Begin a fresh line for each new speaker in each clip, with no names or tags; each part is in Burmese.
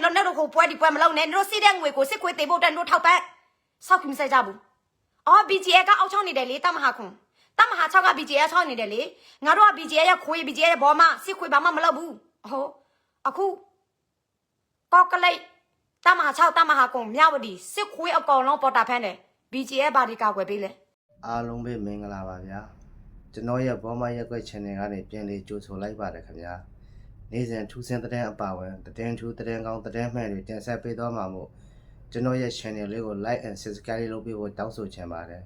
င်တော့နေတော့ကိုပွဲဒီပွဲမလုပ်နဲ့နေတော့စီးတဲ့ငွေကိုစစ်ခွေးတေဖို့တက်နေတော့ထောက်ပံ့စောက်ခင်မဆိုင်ကြဘူးအော် BGA ကအောက်ချောင်းနေတယ်လေတမဟာခွန်တမဟာ6က BGA ချောင်းနေတယ်လေငါတို့က BGA ရခွေး BGA ရဘောမစစ်ခွေးဘာမှမလုပ်ဘူးဟိုအခုကောက်ကလိတ်တမဟာ6တမဟာကွန်မြဝတီစစ်ခွေးအကောင်လုံးပေါ်တာဖမ်းတယ် BGA ဘာဒီကာကွယ်ပေးလဲ
အားလုံးပဲမင်္ဂလာပါဗျာကျွန်တော်ရဲ့ဘောမရက်ွက် channel ကနေပြန်လေးကြိုဆိုလိုက်ပါတယ်ခင်ဗျာ နေ့စဉ်ထူးဆန်းတဲ့အပါဝင်သတင်းထူးသတင်းကောင်းသတင်းမှန်တွေတင်ဆက်ပေးသွားမှာမို့ကျွန်တော်ရဲ့ channel လေးကို like and subscribe လုပ်ပေးဖို့တောင်းဆိုချင်ပါတယ်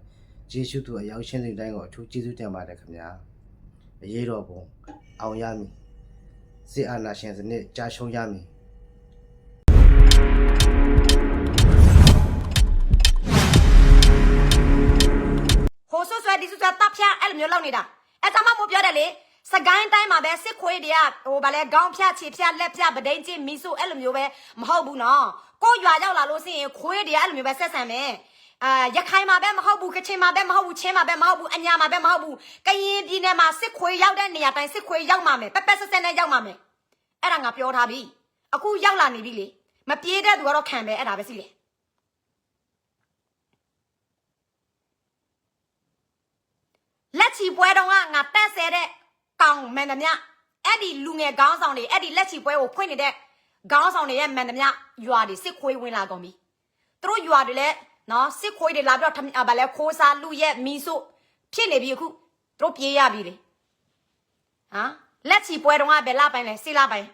ကျေးဇူးသူအရောက်ရှင်းတဲ့တိုင်းကိုအထူးကျေးဇူးတင်ပါတယ်ခင်ဗျာအရေးတော်ပုံအောင်ရမည်စစ်အာဏာရှင်စနစ်ကြာရှုံးရမည်
ဟိုဆွဆွဲဒီဆွဆွဲတပ်ဖြတ်အဲ့လိုမျိုးလုပ်နေတာအဲ့ဒါမှမို့ပြောတယ်လေ စကိုင်းတိုင်းမှာပဲစစ်ခွေးတွေကဟိုဗာလဲခေါင်းဖြတ်ခြေဖြတ်လက်ဖြတ်ပဒိန်ကျင်းမီဆိုအဲ့လိုမျိုးပဲမဟုတ်ဘူးနော်ကိုရွာရောက်လာလို့ရှိရင်ခွေးတွေကအဲ့လိုမျိုးပဲဆက်ဆံမယ်အာရခိုင်မှာပဲမဟုတ်ဘူးကချင်မှာပဲမဟုတ်ဘူးချင်းမှာပဲမဟုတ်ဘူးအညာမှာပဲမဟုတ်ဘူးကရင်ပြည်နယ်မှာစစ်ခွေးရောက်တဲ့နေရာတိုင်းစစ်ခွေးရောက်မှာမယ်ပက်ပက်ဆက်ဆက်နဲ့ရောက်မှာမယ်အဲ့ဒါငါပြောထားပြီအခုရောက်လာနေပြီလေမပြေးတဲ့သူကတော့ခံပဲအဲ့ဒါပဲစီလေလက်ချီပွဲတော့ကငါတက်ဆဲတဲ့ ကောင်မန်သမျှအဲ့ဒီလူငယ်ခေါင်းဆောင်တွေအဲ့ဒီလက်ချီပွဲကိုဖွင့်နေတဲ့ခေါင်းဆောင်တွေရဲ့မန်သမျှရွာတွေစစ်ခွေးဝင်လာကုန်ပြီသူတို့ရွာတွေလည်းနော်စစ်ခွေးတွေလာပြီးတော့ထမဗာလဲခိုးစားလူရဲ့မီဆိုဖြစ်နေပြီအခုသူတို့ပြေးရပြီလေဟမ်လက်ချီပွဲတော့ကဘယ်လာပိုင်းလဲစေးလာပိုင်း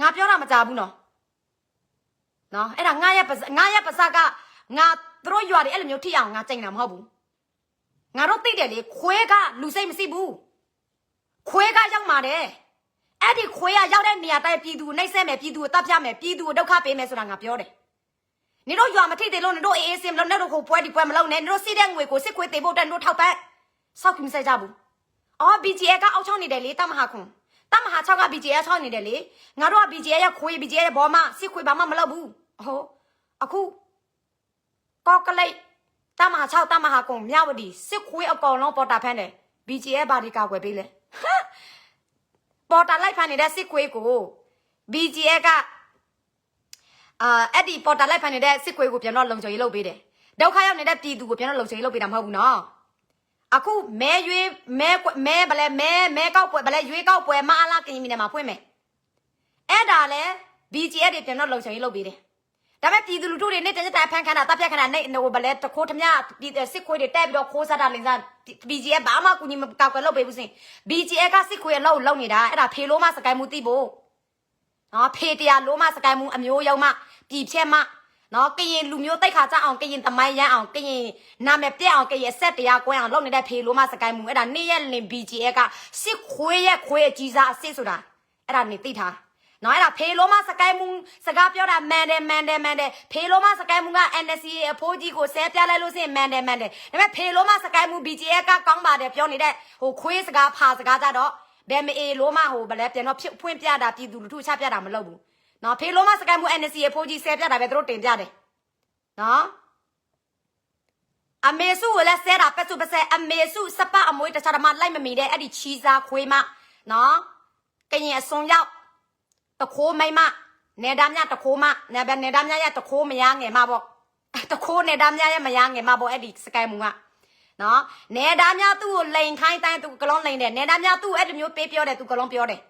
ငါပြောတာမကြဘူးနော်နော်အဲ့ဒါငါရဲ့ပါဇငါရဲ့ပါဇကငါသူတို့ရွာတွေအဲ့လိုမျိုးထိအောင်ငါကြိန်တာမဟုတ်ဘူးငါတို့သိတယ်လေခွဲကလူစိတ်မရှိဘူး ခွဲကရောက်มาတယ်အဲ့ဒီခွဲကရောက်တဲ့နေရာတိုင်းပြည်သူကိုနှိပ်စက်မယ်ပြည်သူကိုတပ်ဖြတ်မယ်ပြည်သူကိုဒုက္ခပေးမယ်ဆိုတာငါပြောတယ်နေတော့ရွာမထိတ်သေးလို့နေတော့အေးအေးစင်မလို့နေတော့ကိုပွဲဒီပွဲမလုပ်နဲ့နေတော့စီးတဲ့ငွေကိုစစ်ခွေးတေဖို့တက်နေတော့ထောက်ပံ့စောက်ခင်မဆိုင်ကြဘူးအော် BGA ကအောက်ချောင်းနေတယ်လေတမဟာခွန်တမဟာ6က BGA ချောင်းနေတယ်လေငါတို့က BGA ရခွေး BGA ရဘောမစစ်ခွေးဘာမှမလုပ်ဘူးဟိုအခုကောက်ကလိတ်တမဟာ6တမဟာကုံမြဝတီစစ်ခွေးအကောင်လုံးပေါ်တာဖမ်းတယ် BGF ဘာဒီကာကွယ်ပေးလဲ ပေါ်တာလိုက်ဖမ်းနေတဲ့စစ်ခွေးကို BGF ကအာအဲ့ဒီပေါ်တာလိုက်ဖမ်းနေတဲ့စစ်ခွေးကိုပြန်တော့လုံခြုံရေးလုပ်ပေးတယ်ဒုက္ခရောက်နေတဲ့ပြည်သူကိုပြန်တော့လုံခြုံရေးလုပ်ပေးတာမဟုတ်ဘူးနော်အခုမဲရွေးမဲကွက်မဲဗလဲမဲမဲကောက်ပွဲဗလဲရွေးကောက်ပွဲမအားလားကရင်ပြည်နယ်မှာဖွင့်မယ်အဲ့ဒါလဲ BGF တွေပြန်တော့လုံခြုံရေးလုပ်ပေးတယ် ဒါပေမဲ့ပြည်သူလူထုတွေနဲ့တကြတဲ့ဖန်ခန်းတာတပ်ဖြတ်ခန်းတာနဲ့ဟိုဗလဲတခိုးထမြပြည်စစ်ခွေးတွေတက်ပြီးတော့ခိုးစားတာလင်းစား BGF ဘာမှကူညီမကောက်ကွယ်လုပ်ပေးဘူးစင် BGF ကစစ်ခွေးရဲ့လောက်လောက်နေတာအဲ့ဒါဖေလို့မစကိုင်းမှုတိဖို့နော်ဖေတရားလို့မစကိုင်းမှုအမျိုးရောက်မှပြည်ဖြက်မှနော်ကရင်လူမျိုးတိတ်ခါကြအောင်ကရင်တမိုင်းရမ်းအောင်ကရင်နာမည်ပြက်အောင်ကရင်ဆက်တရားကွဲအောင်လုပ်နေတဲ့ဖေလို့မစကိုင်းမှုအဲ့ဒါနေ့ရက်လင် BGF ကစစ်ခွေးရဲ့ခွေးအကြီးစားအစ်ဆိုတာအဲ့ဒါနေသိထား နော်အဲ့ဒါဖေလိုမစကိုင်းမှုစကားပြောတာမန်တယ်မန်တယ်မန်တယ်ဖေလိုမစကိုင်းမှုက NSC အဖိုးကြီးကိုဆဲပြလိုက်လို့ရှိရင်မန်တယ်မန်တယ်ဒါပေမဲ့ဖေလိုမစကိုင်းမှု BGA ကကောင်းပါတယ်ပြောနေတဲ့ဟိုခွေးစကားဖာစကားကြတော့ဘယ်မအေလိုမဟိုဗလဲပြန်တော့ဖွင့်ပြတာပြည်သူလူထုချပြတာမလုပ်ဘူးနော်ဖေလိုမစကိုင်းမှု NSC အဖိုးကြီးဆဲပြတာပဲသူတို့တင်ပြတယ်နော်အမေစုကိုလည်းဆဲတာပက်စုပစဲအမေစုစပအမွေးတခြားတမလိုက်မမီတဲ့အဲ့ဒီချီစာခွေးမနော်ကရင်အစွန်ရောက် တခိုးမိမနေဒမ်းမြတခိုးမနေဘနေဒမ်းမြရတခိုးမရငယ်မပေါ့တခိုးနေဒမ်းမြရမရငယ်မပေါ့အဲ့ဒီစကိုင်းမူကနော်နေဒမ်းမြသူ့ကိုလိန်ခိုင်းတိုင်းသူကလုံးလိန်တယ်နေဒမ်းမြသူ့အဲ့လိုမျိုးပေးပြောတယ်သူကလုံးပြောတယ်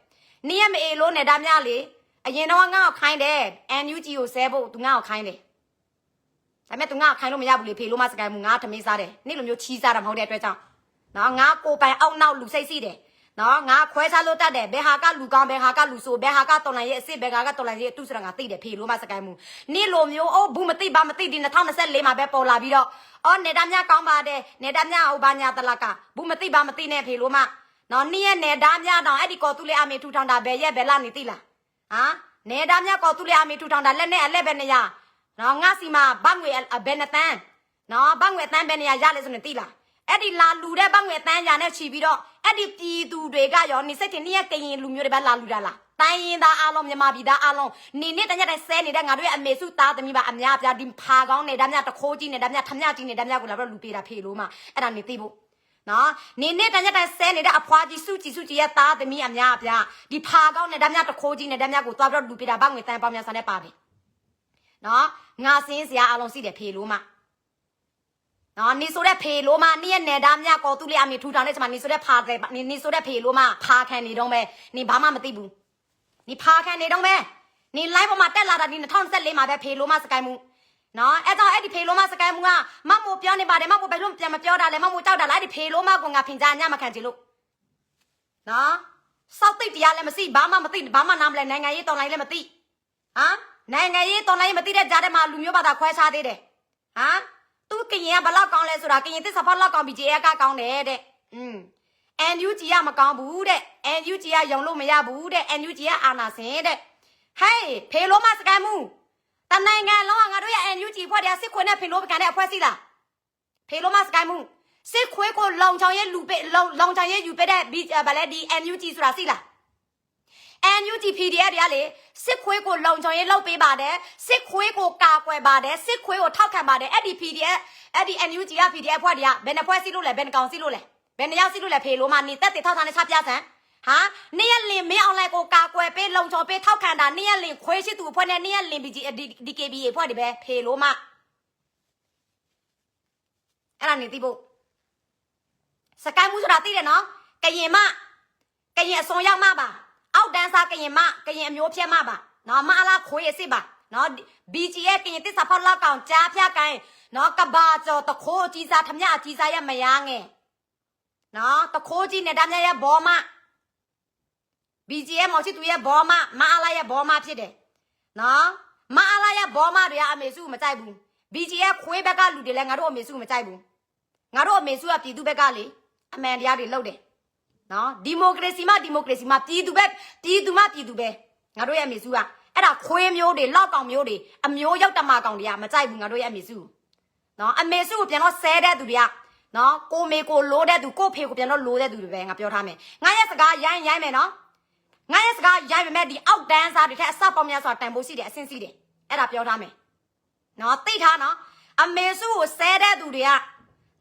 နီးရမအေလို့နေဒမ်းမြလေအရင်တော့ငါ့ကိုခိုင်းတယ် NUG ကိုဆဲဖို့သူငါ့ကိုခိုင်းတယ်ဒါပေမဲ့သူငါ့ကိုခိုင်းလို့မရဘူးလေဖေလို့မစကိုင်းမူငါထမင်းစားတယ်နေ့လိုမျိုးချီးစားတာမဟုတ်တဲ့အတွက်ကြောင့်နော်ငါကိုပိုင်အောက်နောက်လူစိတ်စီတယ် နော်ငါခွဲခြားလို့တတ်တယ်ဘယ်ဟာကလူကောင်းဘယ်ဟာကလူဆိုးဘယ်ဟာကတော်လန်ရဲ့အစ်စ်ဘယ်ဟာကတော်လန်ရဲ့အတုစရငါသိတယ်ဖေလို့မစကိုင်းမှုနေ့လိုမျိုးအိုးဘူးမသိပါမသိဒီ2024မှာပဲပေါ်လာပြီးတော့အော်နေတာမြကောင်းပါတယ်နေတာမြဟိုဘာညာတလကဘူးမသိပါမသိနဲ့ဖေလို့မနော်နေ့ရဲ့နေတာမြတော့အဲ့ဒီကော်သူလေးအမေထူထောင်တာဘယ်ရက်ဘယ်လနေသိလားဟမ်နေတာမြကော်သူလေးအမေထူထောင်တာလက်နဲ့အလက်ပဲနေရနော်ငါစီမှာဘတ်ငွေဘယ်နှတန်းနော်ဘတ်ငွေအတန်းဘယ်နေရရလဲဆိုရင်သိလားအဲ့ဒီလာလူတဲ့ဘငွေတန်းညာနဲ့ချီပြီးတော့ အဲ့ဒီပြည်သူတွေကရောနေစိတ်တင်နေရကရင်လူမျိုးတွေပဲလာလူတာလားတိုင်းရင်သားအားလုံးမြန်မာပြည်သားအားလုံးနေနေတညတိုင်းဆဲနေတဲ့ငါတို့ရဲ့အမေစုသားသမီးပါအများပြားဒီဖာကောင်းနေတာများတခိုးကြီးနေတာများထမြကြီးနေတာများကိုလာပြီးတော့လူပေးတာဖေလို့မှအဲ့ဒါနေသိဖို့နော်နေနေတညတိုင်းဆဲနေတဲ့အဖွားကြီးစုကြည်စုကြည်ရဲ့သားသမီးအများပြားဒီဖာကောင်းနေတာများတခိုးကြီးနေတာများကိုသွားပြီးတော့လူပေးတာဘငွေတန်းပေါင်းများစားနဲ့ပါတယ်နော်ငါစင်းစရာအလုံးစီတယ်ဖေလို့မ နော်နေဆိုတဲ့ဖေလို့မနေရဲ့နယ်သားမြကောသူလေးအမေထူထောင်တဲ့ချိန်မှာနေဆိုတဲ့ဖာတဲ့နေနေဆိုတဲ့ဖေလို့မဖာခံနေတော့မဲနေဘာမှမသိဘူးနေဖာခံနေတော့မဲနေ live ပေါ်မှာတက်လာတာဒီ2014မှာပဲဖေလို့မစကိုင်းမှုနော်အဲ့တော့အဲ့ဒီဖေလို့မစကိုင်းမှုကမမို့ပြောနေပါတယ်မမို့ဘယ်လိုပြန်မပြောတာလဲမမို့ကြောက်တာလားအဲ့ဒီဖေလို့မကငါဖင်ကြညမခံချင်လို့နော်စောက်သိတရားလည်းမသိဘာမှမသိဘာမှနားမလဲနိုင်ငံရေးတော်လိုင်းလည်းမသိဟမ်နိုင်ငံရေးတော်လိုင်းမသိတဲ့ကြားထဲမှာလူမျိုးဘာသာခွဲခြားသေးတယ်ဟမ် သူကရင်ကဘလောက်ကောင်းလဲဆိုတာကရင်သစ္စာဖောက်လောက်ကောင်းပြီး JA ကကောင်းတယ်တဲ့อืม NUG ကမကောင်းဘူးတဲ့ NUG ကယုံလို့မရဘူးတဲ့ NUG ကအာနာစင်တဲ့ဟေးဖေလို့မစကန်မှုတနိုင်ငံလုံးကငါတို့ရဲ့ NUG ဖွဲ့တဲ့စစ်ခွေနဲ့ဖေလို့ပကန်တဲ့အဖွဲ့စီလားဖေလို့မစကန်မှုစစ်ခွေကိုလုံချောင်ရဲ့လူပဲလုံလုံချောင်ရဲ့ယူပဲတဲ့ဘီဗလဲဒီ NUG ဆိုတာစီလား NUG PDF တွေကလေစစ်ခွေးကိုလုံခြုံရေးလုပ်ပေးပါတယ်စစ်ခွေးကိုကာကွယ်ပါတယ်စစ်ခွေးကိုထောက်ခံပါတယ်အဲ့ဒီ PDF အဲ့ဒီ NUG က PDF ဖွဲ့တွေကဘယ်နှဖွဲ့စီလို့လဲဘယ်နှကောင်စီလို့လဲဘယ်နှယောက်စီလို့လဲဖေလို့မနေတက်တက်ထောက်ထားနဲ့ချပြစမ်းဟာနေရလင်မင်းအောင်လိုက်ကိုကာကွယ်ပေးလုံခြုံပေးထောက်ခံတာနေရလင်ခွေးရှိသူအဖွဲ့နဲ့နေရလင် BG DKB အဖွဲ့တွေပဲဖေလို့မအဲ့ဒါနေသိဖို့စကိုင်းမှုဆိုတာသိတယ်နော်ကရင်မကရင်အစုံရောက်မပါ အောက်တန်းစားကရင်မကရင်အမျိုးဖြဲမပါနော်မအလားခွေးအစ်စ်ပါနော် BG ရဲ့ကရင်တစ္ဆာဖောက်လောက်ကောင်ကြားဖြတ်ကိုင်းနော်ကဘာကျော်တခိုးကြီးစားထမြအကြီးစားရဲ့မယားငယ်နော်တခိုးကြီးနဲ့တမြရဲ့ဘောမ BG ရဲ့မော်ချစ်သူရဲ့ဘောမမအလားရဲ့ဘောမဖြစ်တယ်နော်မအလားရဲ့ဘောမတွေကအမေစုမကြိုက်ဘူး BG ရဲ့ခွေးဘက်ကလူတွေလည်းငါတို့အမေစုမကြိုက်ဘူးငါတို့အမေစုကပြည်သူဘက်ကလေအမှန်တရားတွေလုပ်တယ် နော်ဒီမိုကရေစီမှဒီမိုကရေစီမှပြည်သူပဲပြည်သူမှပြည်သူပဲငါတို့ရဲ့အမေစုကအဲ့ဒါခွေးမျိုးတွေလောက်ကောင်မျိုးတွေအမျိုးရောက်တမကောင်တွေကမကြိုက်ဘူးငါတို့ရဲ့အမေစုနော်အမေစုကိုပြန်တော့ဆဲတဲ့သူတွေကနော်ကိုမေကိုလိုးတဲ့သူကိုဖေကိုပြန်တော့လိုးတဲ့သူတွေပဲငါပြောထားမယ်ငါရဲ့စကားရိုင်းရိုင်းမယ်နော်ငါရဲ့စကားရိုင်းပေမဲ့ဒီအောက်တန်းစားတွေထက်အစပေါင်းများစွာတန်ဖိုးရှိတယ်အဆင့်ရှိတယ်အဲ့ဒါပြောထားမယ်နော်သိထားနော်အမေစုကိုဆဲတဲ့သူတွေက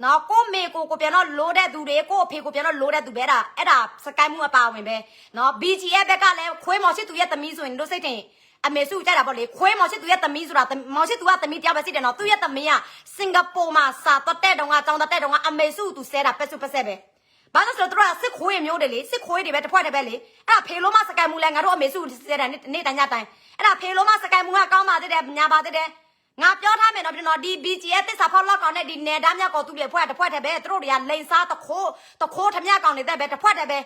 နော်ကိုမေကိုကိုပြန်တော့လိုးတဲ့သူတွေကိုအဖေကိုပြန်တော့လိုးတဲ့သူပဲအဲ့ဒါအဲ့ဒါစကိုင်းမှုအပါဝင်ပဲနော် BGF ဘက်ကလည်းခွေးမော်ရှိသူရဲ့သမီးဆိုရင်တို့စိတ်တင်အမေစုကြတာပေါ့လေခွေးမော်ရှိသူရဲ့သမီးဆိုတာမော်ရှိသူကသမီးတယောက်ပဲရှိတယ်နော်သူ့ရဲ့သမီးကစင်ကာပူမှာစာတော့တဲ့တုန်းကကျောင်းတက်တုန်းကအမေစုသူဆဲတာပက်စုပက်ဆက်ပဲဘာလို့ဆိုတော့သူတို့ကစစ်ခွေးမျိုးတွေလေစစ်ခွေးတွေပဲတစ်ဖွဲ့တည်းပဲလေအဲ့ဒါဖေလိုမစကိုင်းမှုလဲငါတို့အမေစုဆဲတာနေ့နေ့တိုင်းညတိုင်းအဲ့ဒါဖေလိုမစကိုင်းမှုကကောင်းပါသေးတယ်ညာပါသေးတယ် ငါပြောထားမယ်နော်ကျွန်တော်ဒီ BG ရဲ့တစ္ဆာဖောက်လောက်ကောင်နဲ့ဒီနယ်သားမြတ်ကောသူတွေဖွဲ့တစ်ဖွဲ့တည်းပဲသူတို့တွေကလိန်စားတခိုးတခိုးထမြကောင်နေတဲ့ပဲတစ်ဖွဲ့တည်းပဲ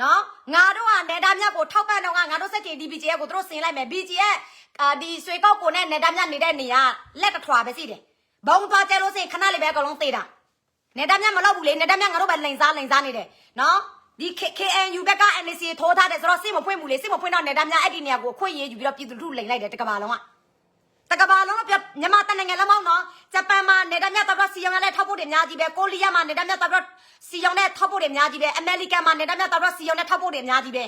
နော်ငါတို့ကနယ်သားမြတ်ကိုထောက်ပံ့တော့ကငါတို့စက်ချင်ဒီ BG ရဲ့ကိုသူတို့ဆင်လိုက်မယ် BG ရဲ့အာဒီဆွေကောက်ကိုနဲ့နယ်သားမြတ်နေတဲ့နေရာလက်တထွာပဲရှိတယ်ဘုံသွားကျဲလို့စင်ခဏလေးပဲအကုန်လုံးသေးတာနယ်သားမြတ်မလုပ်ဘူးလေနယ်သားမြတ်ငါတို့ပဲလိန်စားလိန်စားနေတယ်နော်ဒီ KNU ဘက်က NC ထိုးထားတယ်ဆိုတော့စစ်မဖွင့်ဘူးလေစစ်မဖွင့်တော့နယ်သားမြတ်အဲ့ဒီနေရာကိုခွင့်ရေးယူပြီးတော့ပြည်သူလူထုလိန်လိုက်တယ်တကဘာလုံးက တကဘာလုံးပြမြန်မာတနိုင်ငံလုံးမောင်းနော်ဂျပန်မှာနေတာမြတ်တော့စီယောင်နဲ့ထောက်ဖို့တွေအများကြီးပဲကိုရီးယားမှာနေတာမြတ်တော့စီယောင်နဲ့ထောက်ဖို့တွေအများကြီးပဲအမေရိကန်မှာနေတာမြတ်တော့စီယောင်နဲ့ထောက်ဖို့တွေအများကြီးပဲ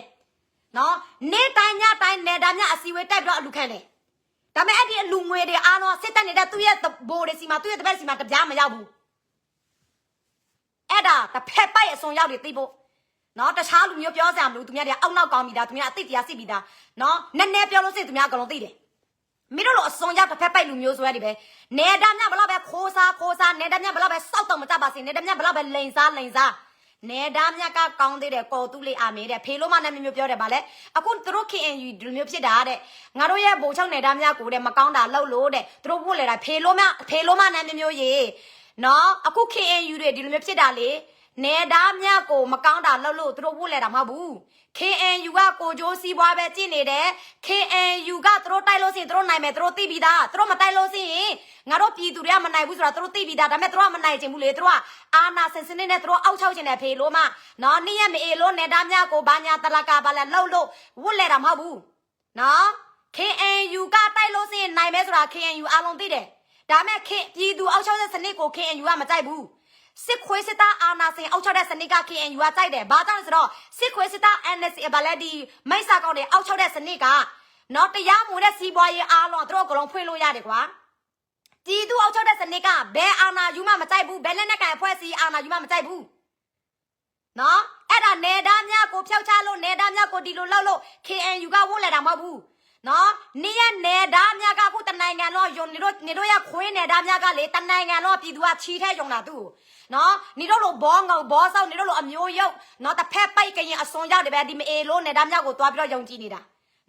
နော်နေတိုင်းညတိုင်းနေတာမြတ်အစီဝေးတက်ပြီးတော့အလူခံတယ်ဒါပေမဲ့အဲ့ဒီအလူငွေတွေအားလုံးစစ်တက်နေတဲ့သူ့ရဲ့ဘိုးတွေစီမှာသူ့ရဲ့တပည့်စီမှာတပြားမရောက်ဘူးအဲ့ဒါတစ်ဖက်ပိုက်အစွန်ရောက်တွေသိဖို့နော်တခြားလူမျိုးပြောစရာမလိုသူများတွေအောက်နောက်ကောင်းပြီဒါသူများအသိတရားစစ်ပြီဒါနော်နည်းနည်းပြောလို့စိတ်သူများအကုန်လုံးသိတယ် မင်းတို့လိုအစွန်ရောက်တစ်ဖက်ပိုက်လူမျိုးဆိုရဒီပဲနေတာမြဘလောက်ပဲခိုးစားခိုးစားနေတာမြဘလောက်ပဲစောက်တော့မကြပါစေနေတာမြဘလောက်ပဲလိန်စားလိန်စားနေတာမြကကောင်းသေးတယ်ကော်တူးလေးအာမေးတဲ့ဖေလို့မနဲ့မျိုးမျိုးပြောတယ်ဗာလဲအခုသူတို့ KNU ဒီလိုမျိုးဖြစ်တာတဲ့ငါတို့ရဲ့ဘိုလ်ချုပ်နေတာမြကိုတဲ့မကောင်းတာလှုပ်လို့တဲ့သူတို့ဖို့လေတာဖေလို့မဖေလို့မနဲ့မျိုးမျိုးရေနော်အခု KNU တွေဒီလိုမျိုးဖြစ်တာလေ နေတာမြကိုမကောင်းတာလှုပ်လို့သူတို့ဖို့လေတာမဟုတ်ဘူး KNU ကကိုကြိုးစီးပွားပဲကြည့်နေတယ် KNU ကသူတို့တိုက်လို့ရှိရင်သူတို့နိုင်မယ်သူတို့သိပြီးသားသူတို့မတိုက်လို့ရှိရင်ငါတို့ပြည်သူတွေကမနိုင်ဘူးဆိုတာသူတို့သိပြီးသားဒါပေမဲ့သူတို့ကမနိုင်ချင်ဘူးလေသူတို့ကအာနာစင်စနစ်နဲ့သူတို့အောက်ချောက်ချင်တယ်ဖေလို့မနော်နေ့ရက်မအေလို့နေတာမြကိုဘာညာတလကာဘာလဲလှုပ်လို့ဝတ်လဲတာမဟုတ်ဘူးနော် KNU ကတိုက်လို့ရှိရင်နိုင်မယ်ဆိုတာ KNU အားလုံးသိတယ်ဒါပေမဲ့ K ပြည်သူအောက်ချောက်တဲ့စနစ်ကို KNU ကမကြိုက်ဘူး စစ်ခွေးစစ်သားအာနာစင်အောက်ချတဲ့စနစ်က KNU ကကြိုက်တယ်။ဘာကြောင့်လဲဆိုတော့စစ်ခွေးစစ်သား NSC ဗလက်ဒီမိတ်ဆာကောင်းတွေအောက်ချတဲ့စနစ်ကနော်တရားမဝင်တဲ့စီးပွားရေးအားလုံးသူတို့အကုန်လုံးဖွင့်လို့ရတယ်ကွာ။တီတူအောက်ချတဲ့စနစ်ကဘယ်အာနာယူမှမကြိုက်ဘူးဘယ်လက်နက်ကန်အဖွဲ့အစည်းအာနာယူမှမကြိုက်ဘူး။နော်အဲ့ဒါနေသားများကိုဖျောက်ချလို့နေသားများကိုဒီလိုလောက်လို့ KNU ကဝုန်းလဲတာမဟုတ်ဘူး။နော်နေ့ရက်နေသားများကနိုင်ငံလုံးယုံနေတို့နေတို့ရခွေးနေတာများကလေတနိုင်ငံလုံးပြည်သူကချီထဲယုံတာသူ့ကို နော်နေတို့လိုဘောငုံဘောဆောက်နေတို့လိုအမျိုးရုပ်နော်တစ်ဖက်ပိုက်ကရင်အစွန်ရောက်တယ်ပဲဒီမအေလို့နေတာများကိုသွားပြီးတော့ယုံကြည်နေတာ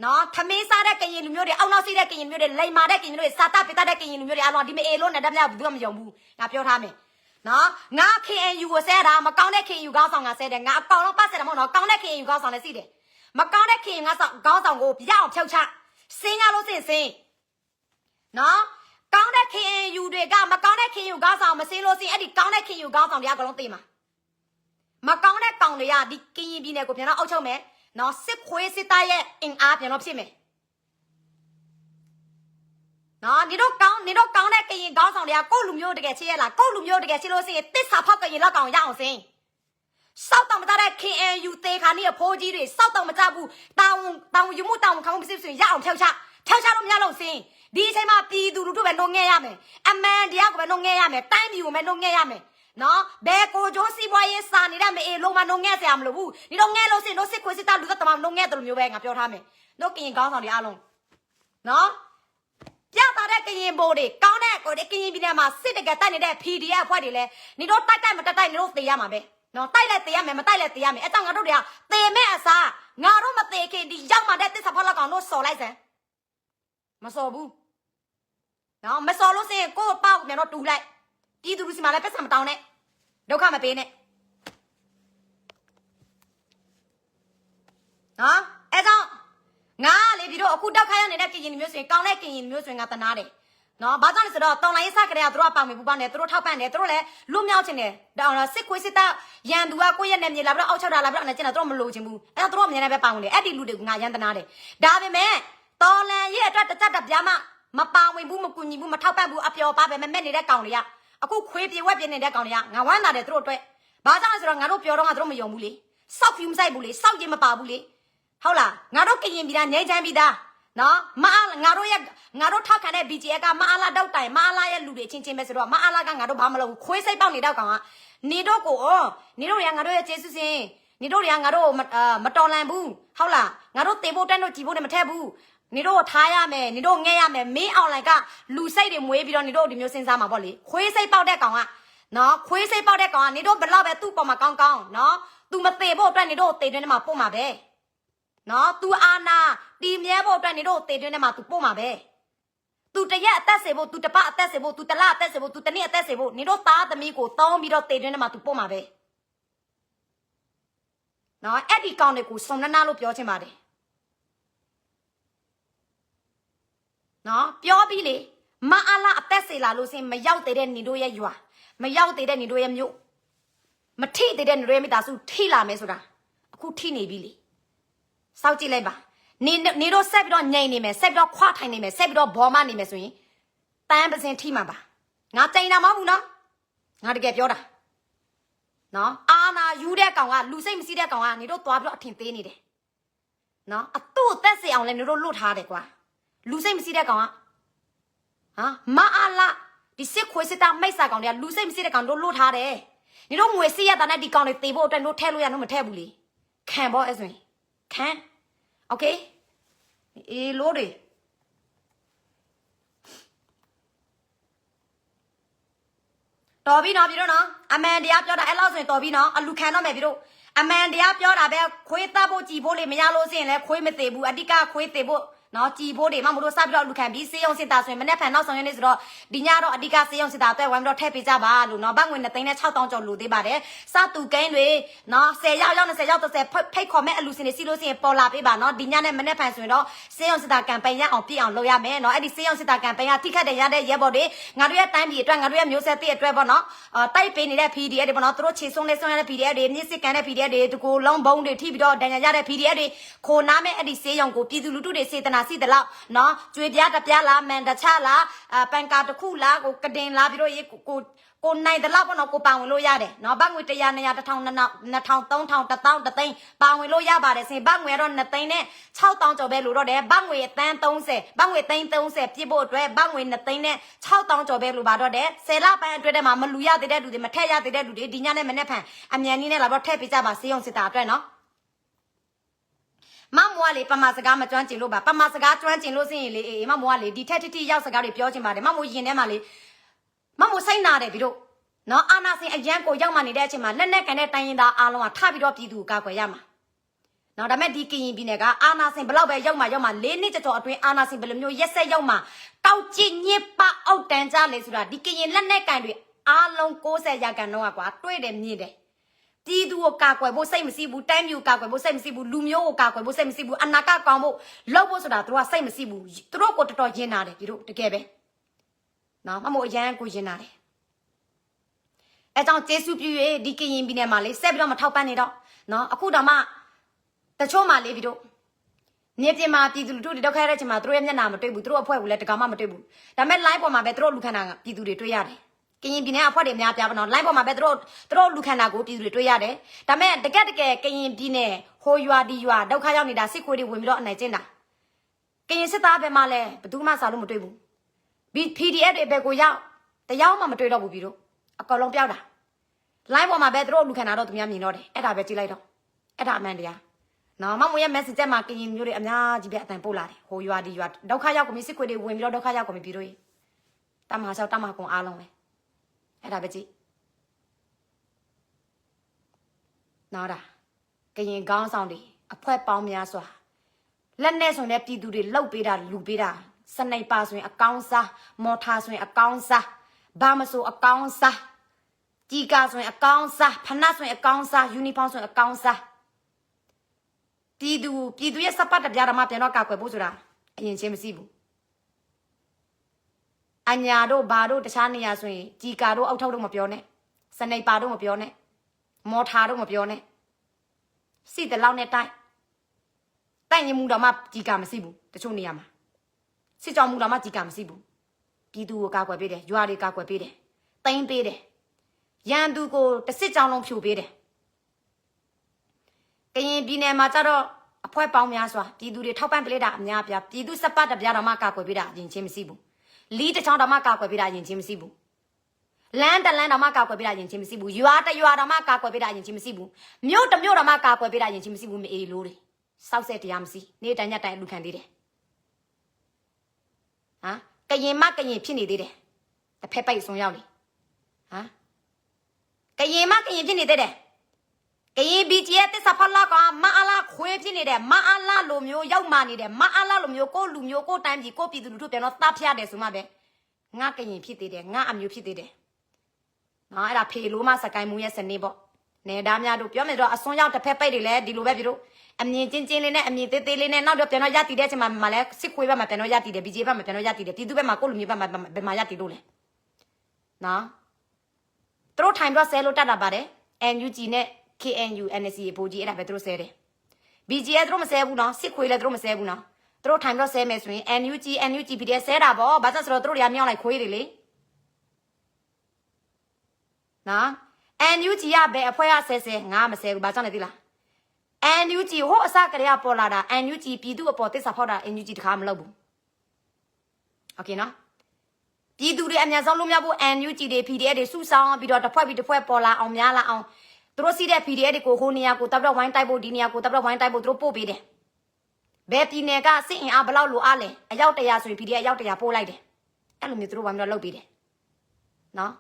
နော်ထမင်းစားတဲ့ကရင်လူမျိုးတွေအောက်နောက်စီးတဲ့ကရင်လူမျိုးတွေလိန်မာတဲ့ကရင်လူမျိုးတွေစာတပိတတဲ့ကရင်လူမျိုးတွေအလုံးဒီမအေလို့နေတာများဘူးမှမယုံဘူးငါပြောထားမယ်နော်ငါ KNU ကိုဆဲတာမကောင်းတဲ့ KNU ကောင်းဆောင်ကဆဲတယ်ငါအကောင်လုံးပတ်ဆဲတယ်မဟုတ်နော်ကောင်းတဲ့ KNU ကောင်းဆောင်လည်းစီးတယ်မကောင်းတဲ့ KNU ကောင်းဆောင်ကောင်းဆောင်ကိုပြအောင်ဖြုတ်ချစင်းရလို့စင်စင်းနော် ကောင်းတဲ့ KNU တွေကမကောင်းတဲ့ KNU ကောင်းဆောင်မစင်းလို့စင်းအဲ့ဒီကောင်းတဲ့ KNU ကောင်းဆောင်တွေကအကုန်လုံးသိမှာမကောင်းတဲ့ကောင်တွေကဒီကရင်ပြည်နယ်ကိုပြန်တော့အုပ်ချုပ်မယ်နော်စစ်ခွေးစစ်သားရဲ့အင်အားပြန်တော့ဖြစ်မယ်နော်နေတော့ကောင်းနေတော့ကောင်းတဲ့ကရင်ကောင်းဆောင်တွေကကိုယ့်လူမျိုးတကယ်ချစ်ရလားကိုယ့်လူမျိုးတကယ်ချစ်လို့စင်းတစ္ဆာဖောက်ကရင်လောက်ကောင်ရအောင်စင်းစောက်တောင်မကြတဲ့ KNU သေခါနေအဖိုးကြီးတွေစောက်တောင်မကြဘူးတောင်တောင်ယူမှုတောင်ခံမှုမရှိဆိုရင်ရအောင်ဖြောက်ချဖြောက်ချလို့မရလို့စင်း ဒီအချိန်မှာပြည်သူလူထုပဲနှုတ်ငဲရမယ်အမှန်တရားကိုပဲနှုတ်ငဲရမယ်တိုင်းပြည်ကိုပဲနှုတ်ငဲရမယ်နော်ဘယ်ကိုကျိုးစီးပွားရေးစာနေတဲ့မအေးလုံးမနှုတ်ငဲဆရာမလို့ဘူးဒီတော့ငဲလို့စင်းတို့စစ်ခွေးစစ်သားလူသက်တမနှုတ်ငဲတယ်လို့မျိုးပဲငါပြောထားမယ်တို့ကရင်ကောင်းဆောင်တွေအားလုံးနော်ပြတာတဲ့ကရင်ဘိုးတွေကောင်းတဲ့ကိုတဲ့ကရင်ပြည်နယ်မှာစစ်တကယ်တိုက်နေတဲ့ PDF အဖွဲ့တွေလည်းနေတော့တိုက်တိုက်မတိုက်တိုက်နေတော့သေရမှာပဲနော်တိုက်လိုက်သေးရမယ်မတိုက်လိုက်သေးရမယ်အဲ့တော့ငါတို့တွေကသေမဲ့အစားငါတို့မသေခင်ဒီရောက်မှတဲ့တစ္ဆာဖောက်လောက်ကောင်တို့စော်လိုက်စမ်း မစော်ဘူးနော်မစော်လို့စရင်ကိုယ့်ပေါ့ပြန်တော့တူလိုက်ပြည်သူလူစီမှာလည်းပတ်စံမတောင်းနဲ့ဒုက္ခမပေးနဲ့နော်အဲ့တော့ငါကလေဒီတော့အခုတောက်ခိုင်းရနေတဲ့ကင်ရင်မျိုးဆိုရင်ကောင်းတဲ့ကင်ရင်မျိုးဆိုရင်ငါတနာတယ်နော်ဘာကြောင့်လဲဆိုတော့တောင်လိုင်းစကလေးကသူတို့ကပေါင်မီပူပါနဲ့သူတို့ထောက်ပံ့တယ်သူတို့လည်းလွတ်မြောက်ချင်တယ်တောင်စစ်ခွေးစစ်တပ်ရန်သူကကိုယ့်ရဲ့နယ်မြေလာပြီးတော့အောက်ချောက်တာလာပြီးတော့အနေကျင်တာသူတို့မလိုချင်ဘူးအဲ့တော့သူတို့အမြဲတမ်းပဲပေါင်ဝင်တယ်အဲ့ဒီလူတွေကငါရန်တနာတယ်ဒါပေမဲ့ တော်လန်ရဲ့အတွက်တစ်ချက်တစ်ပြားမှမပေါင်ဝင်ဘူးမကူညီဘူးမထောက်ပံ့ဘူးအပျော်ပါပဲမမဲ့နေတဲ့ကောင်တွေကအခုခွေးပြေဝက်ပြနေတဲ့ကောင်တွေကငါဝမ်းသာတယ်သူတို့အတွက်ဘာကြောင့်လဲဆိုတော့ငါတို့ပြောတော့ငါတို့မယုံဘူးလေစောက်ဖြူမဆိုင်ဘူးလေစောက်ရင်မပါဘူးလေဟုတ်လားငါတို့ကရင်ပြည်သားငိမ့်ချမ်းပြည်သားနော်မအားငါတို့ရဲ့ငါတို့ထောက်ခံတဲ့ BGF ကမအားလာတောက်တိုင်မအားလာရဲ့လူတွေချင်းချင်းပဲဆိုတော့မအားလာကငါတို့ဘာမလုပ်ဘူးခွေးစိတ်ပေါက်နေတော့ကောင်ကနေတော့ကိုဩနေတို့တွေကငါတို့ရဲ့ကျေးဇူးစင်နေတို့တွေကငါတို့မအာမတော်လန်ဘူးဟုတ်လားငါတို့တေဖို့တက်တို့ကြည်ဖို့နဲ့မထက်ဘူး နေတို့ထားရမယ်နေတို့ငဲ့ရမယ်မင်းအွန်လိုင်းကလူစိတ်တွေမွေးပြီးတော့နေတို့ဒီမျိုးစဉ်းစားမှာပေါ့လေခွေးစိတ်ပေါက်တဲ့ကောင်ကနော်ခွေးစိတ်ပေါက်တဲ့ကောင်ကနေတို့ဘလောက်ပဲသူ့ပေါ်မှာကောင်းကောင်းနော်သူမသေးဖို့အတွက်နေတို့သေတွင်းထဲမှာပို့မှာပဲနော်သူအာနာတီမြဲဖို့အတွက်နေတို့သေတွင်းထဲမှာသူပို့မှာပဲသူတရက်အသက်စေဖို့သူတပအသက်စေဖို့သူတလအသက်စေဖို့သူတနည်းအသက်စေဖို့နေတို့သားသမီးကိုတောင်းပြီးတော့သေတွင်းထဲမှာသူပို့မှာပဲနော်အဲ့ဒီကောင်တွေကိုစုံနနာလို့ပြောချင်ပါတယ် နော်ပြောပြီးလေမအားလာအသက်စေလာလို့စင်မရောက်သေးတဲ့နေတို့ရဲ့ရွာမရောက်သေးတဲ့နေတို့ရဲ့မြို့မထိသေးတဲ့နေတို့ရဲ့မိသားစုထိလာမယ်ဆိုတာအခုထိနေပြီလေစောက်ကြည့်လိုက်ပါနေနေတော့ဆက်ပြီးတော့ညိန်နေမယ်ဆက်ပြီးတော့ခွာထိုင်နေမယ်ဆက်ပြီးတော့ဘောမနေမယ်ဆိုရင်တန်းပစင်ထိမှာပါငါတိန်တာမဟုတ်ဘူးနော်ငါတကယ်ပြောတာနော်အာနာယူတဲ့ကောင်ကလူစိတ်မစည်းတဲ့ကောင်ကနေတော့သွားပြီးတော့အထင်သေးနေတယ်နော်အတူအသက်စေအောင်လည်းနေတော့လွတ်ထားတယ်ကွာ လူစိတ်မစည်းတဲ့ကောင်ကဟာမအားလာဒီစစ်ခွေးစစ်သားမိတ်ဆာကောင်တွေကလူစိတ်မစည်းတဲ့ကောင်တို့လွတ်ထားတယ်နေတော့ငွေစီးရတာနဲ့ဒီကောင်တွေတေဖို့အတွက်တို့ထဲလို့ရတော့မထဲဘူးလေခံပေါ့အဲ့ဆိုရင် ခံโอเคအေးလို့တွေတော်ပြီနော်ပြီတို့နော်အမှန်တရားပြောတာအဲ့လောက်ဆိုရင်တော်ပြီနော်အလူခံတော့မယ်ပြီတို့အမှန်တရားပြောတာပဲခွေးတပ်ဖို့ကြည်ဖို့လေမရလို့စရင်လဲခွေးမသေးဘူးအတိကခွေးသေးဖို့ နော်ကြည်ဖို့တွေမှမလို့စပြီးတော့လူခံပြီးစေးအောင်စစ်တာဆိုရင်မနေ့ဖန်နောက်ဆောင်ရနေဆိုတော့ဒီညတော့အတိကစေးအောင်စစ်တာအတွက်ဝမ်းပြီးတော့ထည့်ပေးကြပါလို့နော်ဘတ်ငွေနဲ့သိန်းနဲ့6000ကျော်လိုသေးပါတယ်စတူကိန်းတွေနော်10ရောက်ရောက်20ရောက်30ဖိတ်ခေါ်မဲ့အလူစင်တွေစီလို့စရင်ပေါ်လာပေးပါနော်ဒီညနဲ့မနေ့ဖန်ဆိုရင်တော့စေးအောင်စစ်တာကမ်ပိန်းရအောင်ပြည့်အောင်လုပ်ရမယ်နော်အဲ့ဒီစေးအောင်စစ်တာကမ်ပိန်းကထိခတ်တဲ့ရတဲ့ရဲဘော်တွေငါတို့ရဲ့တိုင်းပြည်အတွက်ငါတို့ရဲ့မျိုးဆက်တဲ့အတွက်ပေါ့နော်အာတိုက်ပေးနေတဲ့ PDF တွေပေါ့နော်သူတို့ခြေဆုံးနေဆုံးရတဲ့ PDF တွေမြစ်စစ်ကန်တဲ့ PDF တွေဒီကိုလုံးဘုံတွေထိပြီးတော့ဒဏ်ရာရတဲ့ PDF တွေခိုနာမဲ့အဲ့ဒီစေးရောင်ကိုပြည်သူလူထုတွေစေတနာစီတလောက်နော်ကြွေပြားတပြားလားမန်တချလားအာပန်ကာတစ်ခုလားကိုကတင်လားပြီးတော့ရေကိုကိုကိုနိုင်တဲ့လောက်ပေါ့နော်ကိုပါဝင်လို့ရတယ်နော်ဘတ်ငွေ100 200 1000 2000 3000 1000 1000သိန်းပါဝင်လို့ရပါတယ်စင်ဘတ်ငွေကတော့2သိန်းနဲ့6000ကျော်ပဲလို့တော့တယ်ဘတ်ငွေအတန်း30ဘတ်ငွေသိန်း30ပြည့်ဖို့အတွက်ဘတ်ငွေ2သိန်းနဲ့6000ကျော်ပဲလို့ပါတော့တယ်10လပိုင်းအတွက်တည်းမှာမလူရသေးတဲ့လူတွေမထက်ရသေးတဲ့လူတွေဒီညနဲ့မနေ့ဖန်အမြန်နည်းနဲ့လာတော့ထည့်ပေးကြပါစေအောင်စစ်တာအတွက်နော် မမိုးကလေပမာစကားမကျွမ်းကျင်လို့ပါပမာစကားကျွမ်းကျင်လို့စရင်လေအေးမမိုးကလေဒီထက်တိတိရောက်စကားတွေပြောချင်ပါတယ်မမိုးရင်ထဲမှာလေမမိုးစိတ်နာတယ်ပြီးတော့နော်အာနာစင်အရန်ကိုရောက်မှနေတဲ့အချိန်မှာလက်နဲ့ကန်တဲ့တိုင်းရင်သားအားလုံးကထပြီးတော့ပြည်သူကိုကာကွယ်ရမှာနော်ဒါပေမဲ့ဒီကရင်ပြည်နယ်ကအာနာစင်ဘလောက်ပဲရောက်မှရောက်မှ၄နှစ်ကျော်အတွင်းအာနာစင်ဘယ်လိုမျိုးရက်ဆက်ရောက်မှကောက်ကျစ်ညစ်ပအောက်တန်းကြလေဆိုတာဒီကရင်လက်နဲ့ကန်တွေအားလုံး60ရာခိုင်နှုန်းကကွာတွေ့တယ်မြင်တယ် ပြည်သူကိုကာကွယ်ဖို့စိတ်မရှိဘူးတိုင်းမျိုးကိုကာကွယ်ဖို့စိတ်မရှိဘူးလူမျိုးကိုကာကွယ်ဖို့စိတ်မရှိဘူးအနာကကောင်းဖို့လုပ်ဖို့ဆိုတာသူတို့ကစိတ်မရှိဘူးသူတို့ကိုတော်တော်ရင်းနာတယ်ပြည်တို့တကယ်ပဲနော်မမို့အရန်ကိုရင်းနာတယ်အဲကြောင့်ကျေးဇူးပြု၍ဒီကရင်ပြည်နယ်မှာလေဆက်ပြီးတော့မထောက်ပံ့နေတော့နော်အခုတော့မှတချို့မှလေပြည်တို့နေပြင်မှာပြည်သူလူထုတွေတောက်ခဲတဲ့ချိန်မှာသူတို့ရဲ့မျက်နှာမတွေ့ဘူးသူတို့အဖွဲ့ကလည်းတကောင်မှမတွေ့ဘူးဒါပေမဲ့ line ပေါ်မှာပဲသူတို့လူခန္ဓာကပြည်သူတွေတွေ့ရတယ် ကရင်ပြည်နယ်အဖွဲ့တွေအများပြားပါတော့ line ပေါ်မှာပဲသူတို့သူတို့လူခန္ဓာကိုပြည်သူတွေတွေ့ရတယ်ဒါပေမဲ့တကက်တကယ်ကရင်ပြည်နယ်ဟိုရွာဒီရွာဒုက္ခရောက်နေတာစစ်ခွေးတွေဝင်ပြီးတော့အနိုင်ကျင့်တာကရင်စစ်သားပဲမှလည်းဘယ်သူမှစားလို့မတွေ့ဘူး B- PDF တွေဘယ်ကိုရောက်တယောက်မှမတွေ့တော့ဘူးပြည်တို့အကောင်လုံးပြောက်တာ line ပေါ်မှာပဲသူတို့လူခန္ဓာတော့သူများမြင်တော့တယ်အဲ့ဒါပဲကြည့်လိုက်တော့အဲ့ဒါအမှန်တရားနော်မမွေရဲ့ message မှာကရင်မျိုးတွေအများကြီးပဲအတန်ပို့လာတယ်ဟိုရွာဒီရွာဒုက္ခရောက်ကုန်ပြီစစ်ခွေးတွေဝင်ပြီးတော့ဒုက္ခရောက်ကုန်ပြီပြည်တို့ရေတမဟာဆောက်တမဟာကုံအားလုံးပဲ အဲ့ဒါပဲကြည့်နော်ဒါကရင်ကောင်းဆောင်တွေအဖွဲပေါင်းများစွာလက်နဲ့ဆိုရင်လည်းပြည်သူတွေလှုပ်ပေးတာလူပေးတာစနိုက်ပါဆိုရင်အကောင်းစားမော်ထာဆိုရင်အကောင်းစားဘာမဆိုအကောင်းစားကြီးကာဆိုရင်အကောင်းစားဖနတ်ဆိုရင်အကောင်းစားယူနီဖောင်းဆိုရင်အကောင်းစားပြည်သူပြည်သူရဲ့စပတ်တပြားဓမ္မပြန်တော့ကာကွယ်ဖို့ဆိုတာအရင်ချင်းမရှိဘူး အညာတို့ဘာတို့တခြားနေရာဆိုရင်ជីကာတို့အောက်ထောက်တို့မပြောနဲ့စနိပါတို့မပြောနဲ့မော်ထာတို့မပြောနဲ့စီတလောက်နဲ့တိုက်တိုက်ရင်မူတော်မှជីကာမရှိဘူးတချို့နေရာမှာစစ်ကြောင်မူတော်မှជីကာမရှိဘူးပြည်သူကိုကာကွယ်ပေးတယ်ရွာတွေကာကွယ်ပေးတယ်တိမ့်ပေးတယ်ရန်သူကိုတစ်စစ်ကြောင်လုံးဖြိုပေးတယ်ကရင်ပြည်နယ်မှာကျတော့အဖွဲပေါင်းများစွာပြည်သူတွေထောက်ပံ့ပေးတာအများအပြားပြည်သူစပတ်တပြားတော်မှကာကွယ်ပေးတာအရင်ချင်းမရှိဘူး လီးတစ်ချောင်းတော်မှကာကွယ်ပေးတာရင်ချင်းမရှိဘူးလမ်းတလမ်းတော်မှကာကွယ်ပေးတာရင်ချင်းမရှိဘူးရွာတရွာတော်မှကာကွယ်ပေးတာရင်ချင်းမရှိဘူးမြို့တစ်မြို့တော်မှကာကွယ်ပေးတာရင်ချင်းမရှိဘူးမအေးလို့တွေစောက်ဆက်တရားမရှိနေ့တိုင်းညတိုင်းလူခံသေးတယ်ဟမ်ကရင်မကရင်ဖြစ်နေသေးတယ်တစ်ဖက်ပိုက်ဆုံးရောက်လေဟမ်ကရင်မကရင်ဖြစ်နေသေးတယ် ကရင်ဘီဂျီရဲ့တစ္ဆာဖလာကမအားလာခွေးဖြစ်နေတယ်မအားလာလိုမျိုးရောက်မှနေတယ်မအားလာလိုမျိုးကိုလူမျိုးကိုတိုင်းပြည်ကိုပြည်သူလူထုပြန်တော့တပ်ဖျားတယ်ဆိုမှပဲငါကရင်ဖြစ်သေးတယ်ငါအမျိုးဖြစ်သေးတယ်နော်အဲ့ဒါဖေလိုမစကိုင်းမူရဲ့စနေပေါ့နေသားများတို့ပြောမယ်တော့အစွန်းရောက်တစ်ဖက်ပိတ်တွေလည်းဒီလိုပဲပြတို့အမြင်ချင်းချင်းလေးနဲ့အမြင်သေးသေးလေးနဲ့နောက်တော့ပြန်တော့ရတည်တဲ့အချိန်မှာမှလည်းစစ်ခွေးဘက်မှာပြန်တော့ရတည်တယ် BJ ဘက်မှာပြန်တော့ရတည်တယ်ပြည်သူဘက်မှာကိုလူမျိုးဘက်မှာဘယ်မှာရတည်လို့လဲနော်သူတို့ထိုင်တော့ဆဲလို့တတ်တာပါတယ် NUG နဲ့ KNU NSC အဖိုးကြီးအဲ့ဒါပဲသူတို့ဆဲတယ် BGS သူတို့မဆဲဘူးနော်စစ်ခွေးလည်းသူတို့မဆဲဘူးနော်သူတို့ထိုင်တော့ဆဲမယ်ဆိုရင် NUG NUG PDF ဆဲတာပေါ့ဘာလို့ဆိုတော့သူတို့တွေကမြောက်လိုက်ခွေးတွေလေနော် NUG ကဘယ်အဖွဲ့ကဆဲဆဲငါမဆဲဘူးဘာကြောင့်လဲသိလား NUG ဟိုအစကတည်းကပေါ်လာတာ NUG ပြည်သူအပေါ်တစ္ဆာဖောက်တာ NUG တခါမလုပ်ဘူးโอเคနော်ပြည်သူတွေအများဆုံးလုံးမြောက်ဖို့ NUG တွေ PDF တွေစုဆောင်းပြီးတော့တစ်ဖွဲ့ပြီးတစ်ဖွဲ့ပေါ်လာအောင်များလာအောင် သူတို့စီးတဲ့ PDF တွေကိုဟိုနေရာကိုတပ်တော့ဝိုင်းတိုက်ဖို့ဒီနေရာကိုတပ်တော့ဝိုင်းတိုက်ဖို့သူတို့ပို့ပေးတယ်ဘယ်ပြည်နယ်ကစစ်အင်အားဘယ်လောက်လိုအားလဲအယောက်တရာဆိုရင် PDF အယောက်တရာပို့လိုက်တယ်အဲ့လိုမျိုးသူတို့ဝိုင်းပြီးတော့လုပ်ပေးတယ်နော်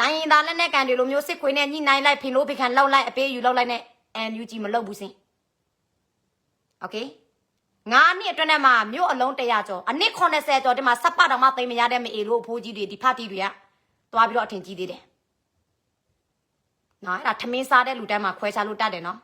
တိုင်းရင်သားလက်နဲ့ကန်တွေလိုမျိုးစစ်ခွေနဲ့ညှိနှိုင်းလိုက်ဖင်လို့ဖိခံလောက်လိုက်အပေးယူလောက်လိုက်နဲ့ NUG မလုပ်ဘူးစင် โอเคငါးနှစ်အတွင်းထဲမှာမြို့အလုံး100ကျော်အနည်း80ကျော်ဒီမှာစပ်ပတော်မှသိမ်းမရတဲ့မအေလို့အဖိုးကြီးတွေဒီဖတ်တီတွေကသွားပြီးတော့အထင်ကြီးသေးတယ် နော်အဲ့ဒါထမင်းစားတဲ့လူတိုင်းမှာခွဲခြားလို့တတ်တယ်နော်